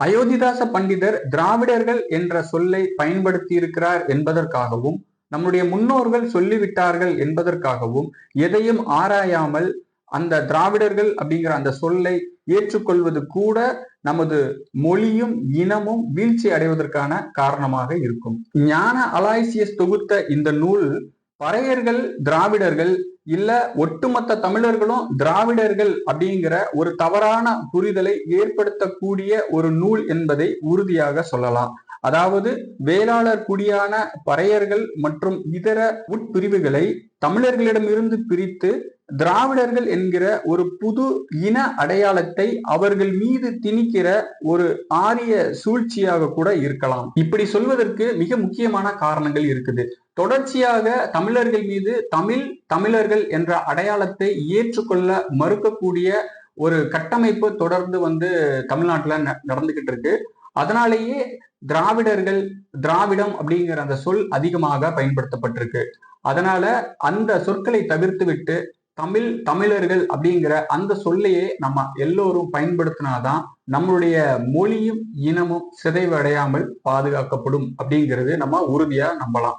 அயோத்திதாச பண்டிதர் திராவிடர்கள் என்ற சொல்லை பயன்படுத்தி இருக்கிறார் என்பதற்காகவும் நம்முடைய முன்னோர்கள் சொல்லிவிட்டார்கள் என்பதற்காகவும் எதையும் ஆராயாமல் அந்த திராவிடர்கள் அப்படிங்கிற அந்த சொல்லை ஏற்றுக்கொள்வது கூட நமது மொழியும் இனமும் வீழ்ச்சி அடைவதற்கான காரணமாக இருக்கும். ஞான அலாய்சியஸ் தொகுத்த இந்த நூல் பறையர்கள் திராவிடர்கள் இல்ல ஒட்டுமொத்த தமிழர்களும் திராவிடர்கள் அப்படிங்கிற ஒரு தவறான புரிதலை ஏற்படுத்தக்கூடிய ஒரு நூல் என்பதை உறுதியாக சொல்லலாம். அதாவது வேளாளர் குடியான பறையர்கள் மற்றும் இதர உட்பிரிவுகளை தமிழர்களிடமிருந்து பிரித்து திராவிடர்கள் என்கிற ஒரு புது இன அடையாளத்தை அவர்கள் மீது திணிக்கிற ஒரு ஆரிய சூழ்ச்சியாக கூட இருக்கலாம். இப்படி சொல்வதற்கு மிக முக்கியமான காரணங்கள் இருக்குது. தொடர்ச்சியாக தமிழர்கள் மீது தமிழ் தமிழர்கள் என்ற அடையாளத்தை ஏற்றுக்கொள்ள மறுக்கக்கூடிய ஒரு கட்டமைப்பு தொடர்ந்து வந்து தமிழ்நாட்டுல நடந்துகிட்டு இருக்கு. அதனாலேயே திராவிடர்கள் திராவிடம் அப்படிங்கிற அந்த சொல் அதிகமாக பயன்படுத்தப்பட்டிருக்கு. அதனால அந்த சொற்களை தவிர்த்து விட்டு தமிழ் தமிழர்கள் அப்படிங்கிற அந்த சொல்லையே நம்ம எல்லோரும் பயன்படுத்தினாதான் நம்மளுடைய மொழியும் இனமும் சிதைவடையாமல் பாதுகாக்கப்படும் அப்படிங்கிறது நம்ம உறுதியா நம்பலாம்.